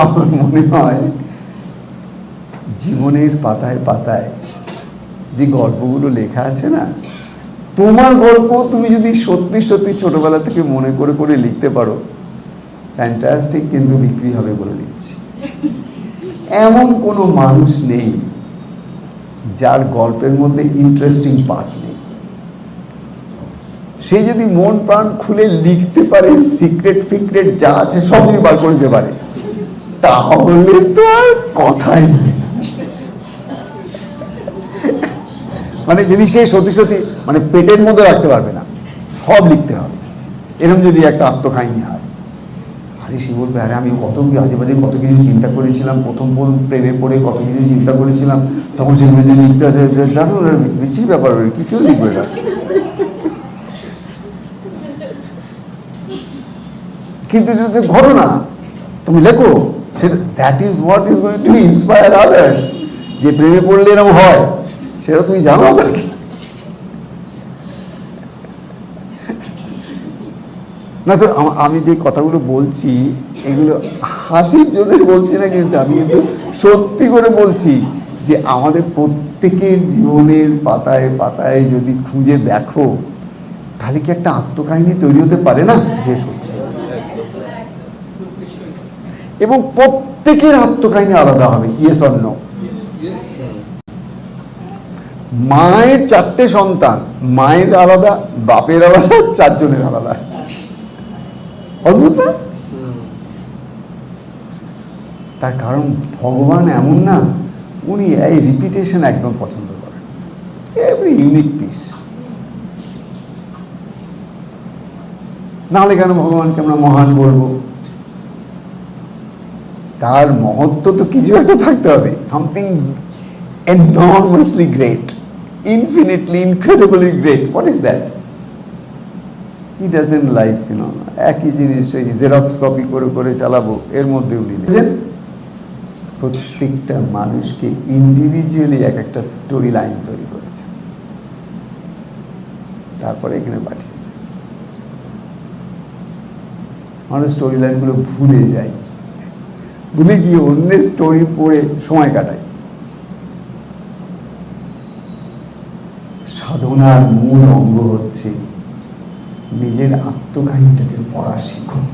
আমার মনে হয় জীবনের পাতায় পাতায় যে গল্পগুলো লেখা আছে না, তোমার গল্প তুমি যদি সত্যি সত্যি ছোটবেলা থেকে মনে করে করে লিখতে পারো ফ্যান্টাস্টিক কিন্তু বিক্রি হবে বলে দিচ্ছি। এমন কোনো মানুষ নেই যার গল্পের মধ্যে ইন্টারেস্টিং পার্ট নেই। সে যদি মন প্রাণ খুলে লিখতে পারে সিক্রেট ফিক্রেট যা আছে সব যদি বার করে দিতে পারে। তাহলে তো আর কথাই মানে যদি সে সত্যি সত্যি মানে পেটের মধ্যে রাখতে পারবে না। সব লিখতে হবে। এরকম যদি একটা আত্মকাহিনী হয়। আরে সে বলবে আরে আমি কত কি আজে বাজে কত কিছু চিন্তা করেছিলাম, প্রথম প্রথম প্রেমে পড়ে কত কিছু চিন্তা করেছিলাম, তখন সেগুলো যদি লিখতে আছে জানো বিচ্ছিরি ব্যাপার কি কেউ লিখবে না কিন্তু তো ঘটনা। তুমি লেখো। সেটা that is what is going to inspire others যে প্রেমে পড়লে এরকম হয়, সেটা তুমি জানো তাকে না তো আমি যে কথাগুলো বলছি, এগুলো হাসির জন্য বলছি না কিন্তু আমি কিন্তু সত্যি করে বলছি যে আমাদের প্রত্যেকের জীবনের পাতায় পাতায় যদি খুঁজে দেখো, তাহলে কি একটা আত্মকাহিনী তৈরি হতে পারে না? যে সত্যি এবং প্রত্যেকের আত্মকাহিনী আলাদা হবে ইয়েস অন্য মায়ের চারটে সন্তান, মায়ের আলাদা, বাপের আলাদা, চারজনের আলাদা। অদ্ভুত? তার কারণ ভগবান এমন না, উনি এই রিপিটেশন একদম পছন্দ করেন। এভরি ইউনিক পিস নাহলে কেন ভগবানকে আমরা মহান বলব? তার মহত্ব তো কিছু একটা থাকতে হবে। Something enormously great infinitely incredibly great what is that? He doesn't like you know একই জিনিস ওই জেরক্স কপি করে করে চালাবো এর মধ্যে উনি বুঝেছেন প্রত্যেকটা মানুষকে ইন্ডিভিজুয়ালি এক একটা স্টোরি লাইন তৈরি করেছে। তারপরে এখানে পাঠিয়েছে। আমরা স্টোরি লাইনগুলো ভুলে যাই ভুলে গিয়ে অন্যের স্টোরি পড়ে সময় কাটাই সাধনার মূল অঙ্গ হচ্ছে নিজের আত্মকাহিনীটাকে পড়া শিখুন